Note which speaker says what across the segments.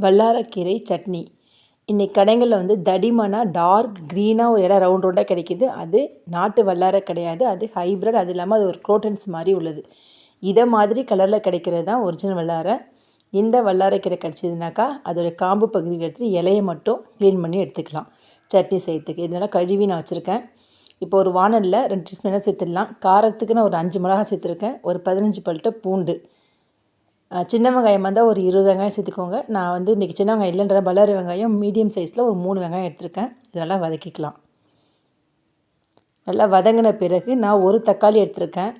Speaker 1: வல்லாரக்கீரை சட்னி. இன்றைக்கி கடைங்களில் வந்து தடிமனாக டார்க் க்ரீனாக ஒரு இடம் ரவுண்ட் ரவுண்டாக கிடைக்கிது. அது நாட்டு வல்லாரை கிடையாது. அது ஹைப்ரிட் அது இல்லாமல் அது ஒரு குரோட்டன்ஸ் மாதிரி உள்ளது. இதை மாதிரி கலரில் கிடைக்கிறது தான் ஒரிஜினல் வல்லாரை. இந்த வல்லாரைக்கீரை கிடச்சிதுனாக்கா அதோடய காம்பு பகுதியில் எடுத்து இலையை மட்டும் க்ளீன் பண்ணி எடுத்துக்கலாம். சட்னி செய்யறதுக்கு. இதனால் கழுவி நான் வச்சுருக்கேன். இப்போ ஒரு வானலில் ரெண்டு டீஸ்பூன் எண்ணெய் சேர்த்துடலாம். காரத்துக்கு நான் ஒரு அஞ்சு மிளகா சேர்த்துருக்கேன். ஒரு பதினஞ்சு பல்ட்ட பூண்டு. சின்ன வெங்காயம் வந்தால் ஒரு இருபது வெங்காயம் சேர்த்துக்கோங்க. நான் வந்து இன்றைக்கி சின்ன வெங்காயம் இல்லைன்ற பல்லாரி வெங்காயம் மீடியம் சைஸில் ஒரு மூணு வெங்காயம் எடுத்திருக்கேன். நல்லா வதக்கிக்கலாம். நல்லா வதங்கின பிறகு நான் ஒரு தக்காளி எடுத்திருக்கேன்.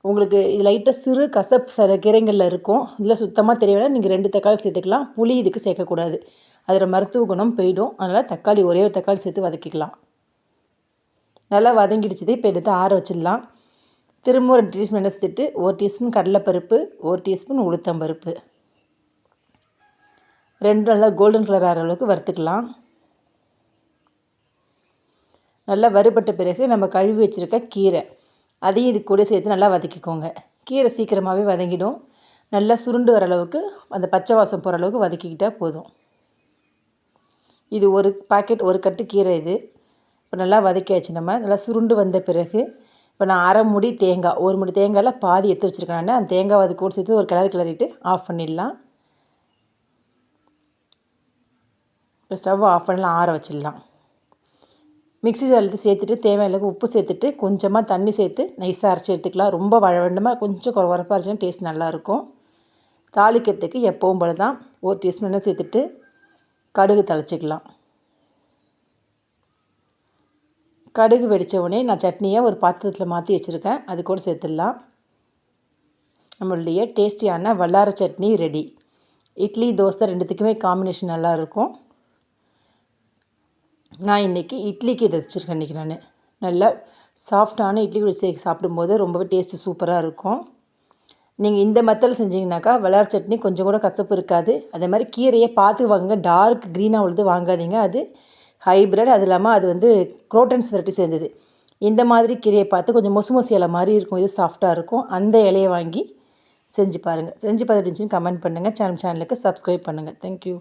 Speaker 1: உங்களுக்கு இது லைட்டாக சிறு கசப் சில கீரைங்களில் இருக்கும். இதில் சுத்தமாக தெரியவில்லை நீங்கள் ரெண்டு தக்காளி சேர்த்துக்கலாம். புளி இதுக்கு சேர்க்கக்கூடாது. அதில் மருத்துவ குணம் போயிடும். அதனால் தக்காளி ஒரே ஒரு தக்காளி சேர்த்து வதக்கிக்கலாம். நல்லா வதங்கிடுச்சு. இப்போ இதை ஆற வச்சிடலாம். திரும்ப ரெண்டு டீஸ்பூன் எண்ணெய் சேர்த்துட்டு ஒரு டீஸ்பூன் கடலைப்பருப்பு ஒரு டீஸ்பூன் உளுத்தம்பருப்பு. ரெண்டு நல்லா கோல்டன் கலர் ஆகிற அளவுக்கு வறுத்துக்கலாம். நல்லா வறுபட்ட பிறகு நம்ம கழுவி வச்சுருக்க கீரை அதையும் இது கூட சேர்த்து நல்லா வதக்கிக்கோங்க. கீரை சீக்கிரமாகவே வதங்கிடும். நல்லா சுருண்டு வர அளவுக்கு அந்த பச்சை வாசம் போகிற அளவுக்கு வதக்கிக்கிட்டால் போதும். இது ஒரு பாக்கெட் ஒரு கட்டு கீரை இது. இப்போ நல்லா வதக்கியாச்சு நம்ம. நல்லா சுருண்டு வந்த பிறகு இப்போ நான் அரை முடி தேங்காய் ஒரு முடி தேங்காயில் பாதி எடுத்து வச்சுருக்கேன் அந்த தேங்காய் அது கூட சேர்த்து ஒரு கிளறி கிளறிட்டு ஆஃப் பண்ணிடலாம். இப்போ ஸ்டவ் ஆஃப் பண்ணலாம் ஆற வச்சிடலாம். மிக்ஸி ஜாரில் சேர்த்துட்டு தேவையான உப்பு சேர்த்துட்டு கொஞ்சமாக தண்ணி சேர்த்து நைஸாக அரைச்சி எடுத்துக்கலாம். ரொம்ப வழ வேண்டுமா கொஞ்சம் குறப்பாக இருந்துச்சுன்னா டேஸ்ட் நல்லாயிருக்கும். தாளிக்கிறதுக்கு எப்பவும் போல தான் ஒரு டீஸ்பூன் சேர்த்துட்டு கடுகு தழைச்சிக்கலாம். கடுகு வெடித்த உடனே நான் சட்னியை ஒரு பாத்திரத்தில் மாற்றி வச்சுருக்கேன். அது கூட சேர்த்துடலாம். நம்மளுடைய டேஸ்டியான வல்லார சட்னி ரெடி இட்லி தோசை ரெண்டுத்துக்குமே காம்பினேஷன் நல்லாயிருக்கும் நான் இன்றைக்கி இட்லிக்கு இதை வச்சுருக்கேன் இன்றைக்கி நான். நல்லா சாஃப்டான இட்லி கூட சேர்த்து சாப்பிடும்போது ரொம்பவே டேஸ்ட்டு சூப்பராக இருக்கும். நீங்கள் இந்த மெத்தடில் செஞ்சிங்கனாக்கா வல்லார சட்னி கொஞ்சம் கூட கசப்பு இருக்காது. அதே மாதிரி கீரையை பார்த்து வாங்குங்க. டார்க் க்ரீனாக உள்ளது வாங்காதீங்க. அது ஹைப்ரிட் அது இல்லாமல் அது வந்து குரோட்டன்ஸ் வெரைட்டி சேர்ந்தது. இந்த மாதிரி கீரையை பார்த்து கொஞ்சம் மொசு மொசு இலை மாதிரி இருக்கும். இது சாஃப்டாக இருக்கும். அந்த இலையை வாங்கி செஞ்சு பாருங்கள் செஞ்சு பார்த்துட்டு கமெண்ட் பண்ணுங்கள் சேனல் சேனலுக்கு சப்ஸ்கிரைப் பண்ணுங்கள் தேங்க்யூ